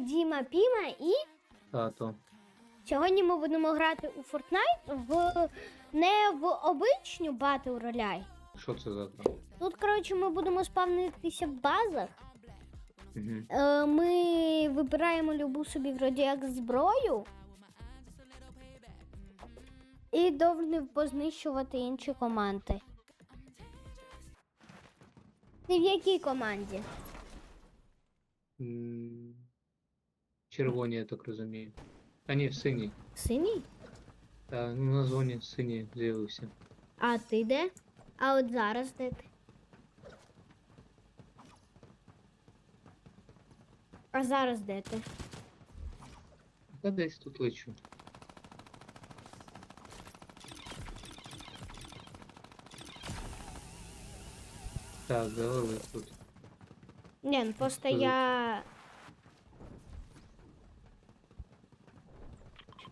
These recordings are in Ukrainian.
Діма Піма і Тато. сьогодні ми будемо грати у Fortnite в не в обичню батл роляй. Що це за там? Тут, коротше, ми будемо спавнитися в базах. Угу. Е, ми вибираємо любу собі вроді як зброю. І повинні познищувати інші команди. Ти в якій команді? Червоні, я так розумію. А ні, в синій. Синій? Та, ну на зоні синій з'явився. А ти де? А от зараз де ти? А зараз де ти? Та десь тут лечу. Так, завели тут. Ні, ну просто Що за- я.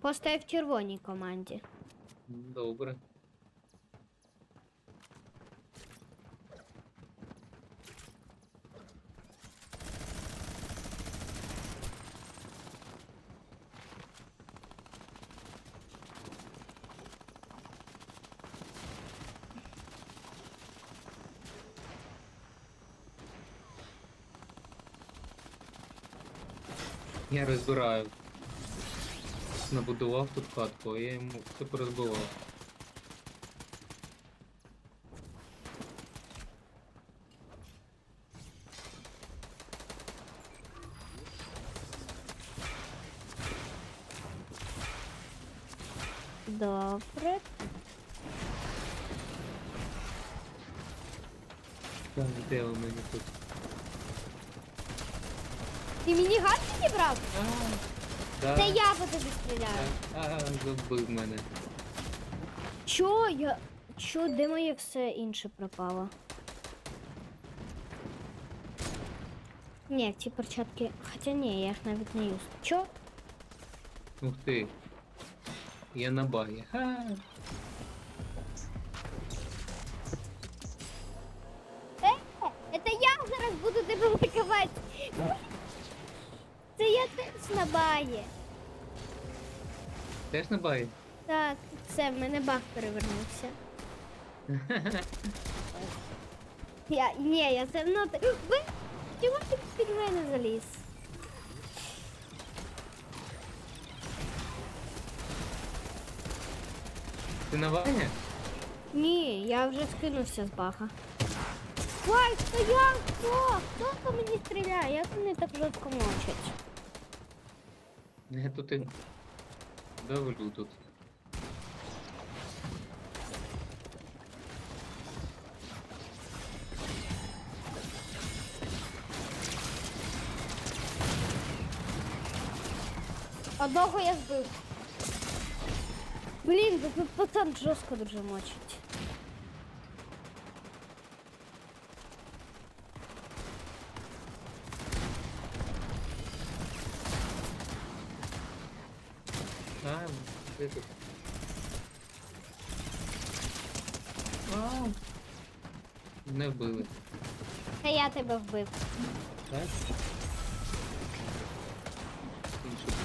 Просто я в червоній команді. Добре. Я розбираю. Набудував тут хатку, а я йому все порозбивав. Добре. Так, де у мене тут? Ти мініган підібрав? Да, Це я по тобі стріляю. А, забив мене. Чо я. Чо, де моє все інше пропало? Ні, ці перчатки. Хоча ні, я їх навіть не юз. Чо? Ух ти. Я на багі. Ха. Е, це я зараз буду тебе ликувати. Це я теж на багі. Теж на багі? Так, все, в мене баг перевернувся. Я, ні, я все одно... ти- Ви, чого ти під мене заліз? Ти на багі? Ні, я вже скинувся з бага. Ой, стояв! Хто? Хто по мені стріляє? Як вони так жорстко мочать? Я тут і давлю тут. Одного я збив. Блін, пацан жорстко дуже мочить. Тут? Не вбили. Та я тебе вбив. Так? Інше.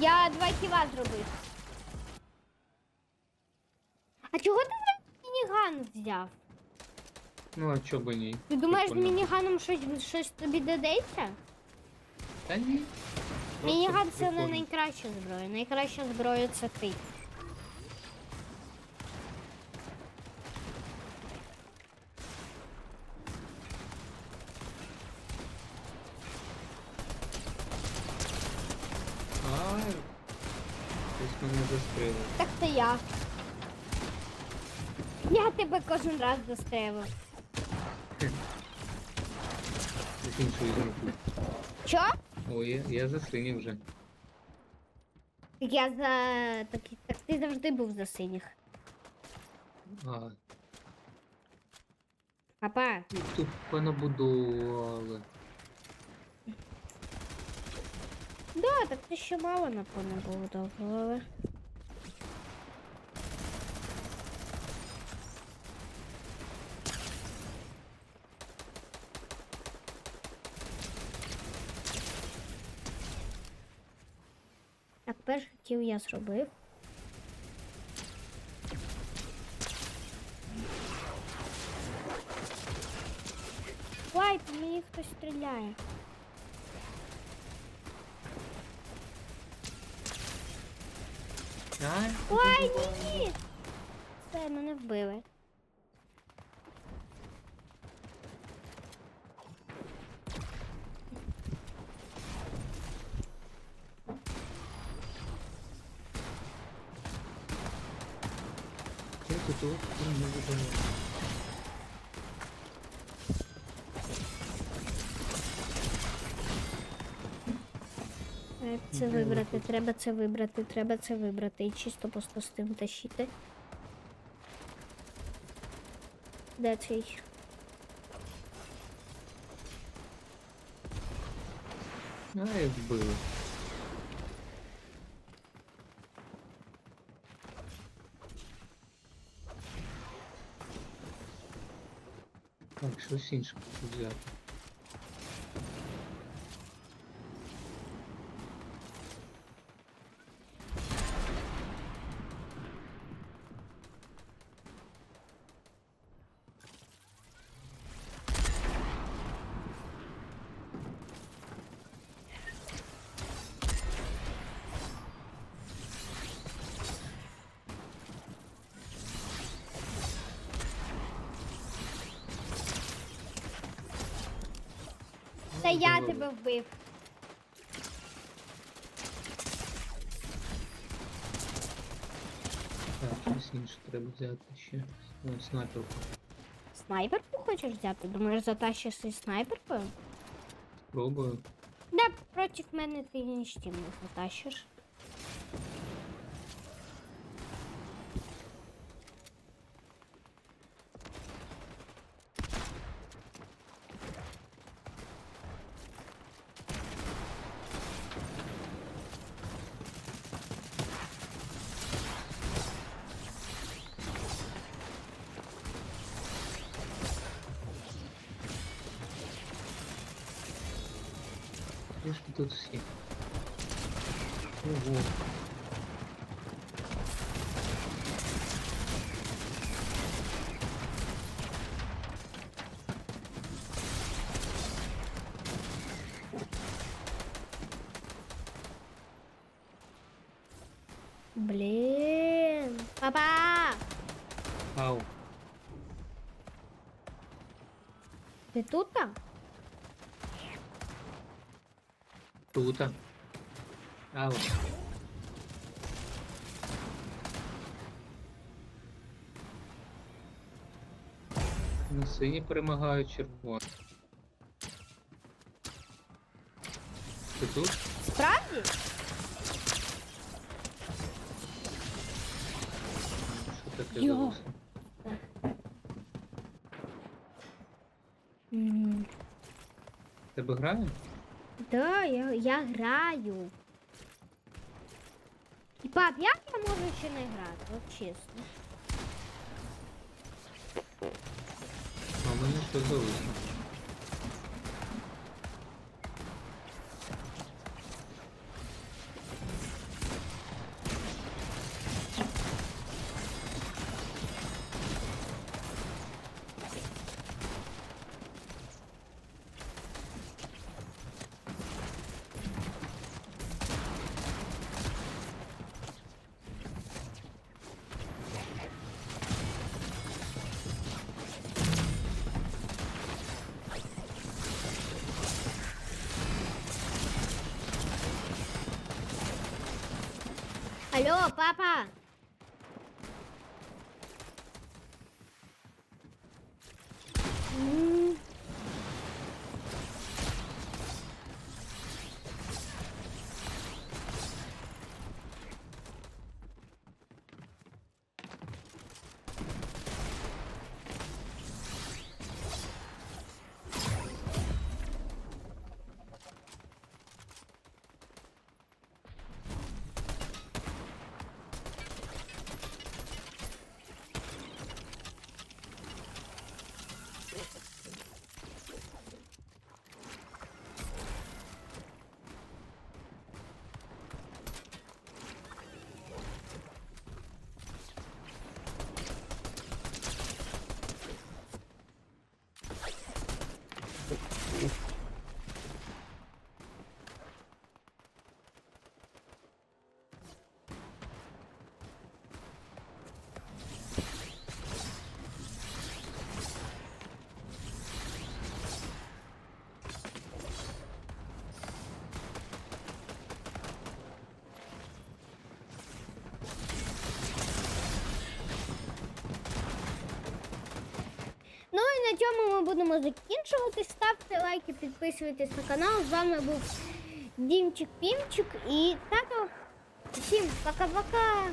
Я два кіла зробив. А чого ти за мініган взяв? Ну, а чо би ні? Ти думаєш, з Прикольно. мініганом щось, щось тобі додається? Та ні. Мініган це не найкраща зброя. Найкраща зброя це ти. Ай. Хтось мене застрелив. Так це я. Я тебе кожен раз застрелив. З іншої групи. Що? О, я, я за синій вже. Я за такий. так ти завжди був за синіх. А, Папа, тут понабудували. да, так ти ще мало напевно було довго, але. хотів, я зробив. Ой, по мені хтось стріляє. Ай, Ой, ні! Все, мене вбили. я тут от не виконав. Треба це вибрати, треба це вибрати, треба це вибрати. І чисто просто з тим тащити. Де цей? Ай, вбили. Так, щось інше хочу взяти. Це я тебе вбив. Так, щось інше треба взяти ще. О, снайперку. Снайперку хочеш взяти? Думаєш, затащишся снайперкою? Спробую. Да, проти мене ти нічим не затащиш. Де ж ви тут всі? Ого. Блін. Папа! Ау. Ти тут? там? Тута. Ау. На сині перемагають червоні. Ти тут? Справді? Що таке Йо. залишилось? Тебе грає? Да, я, я граю. І пап, як я можу ще не грати? От чесно. А мене що залишилось? Алло, папа! Цьому ми будемо закінчувати. Ставте лайки, підписуйтесь на канал. З вами був Дімчик Пімчик і тато. Всім пока-пока.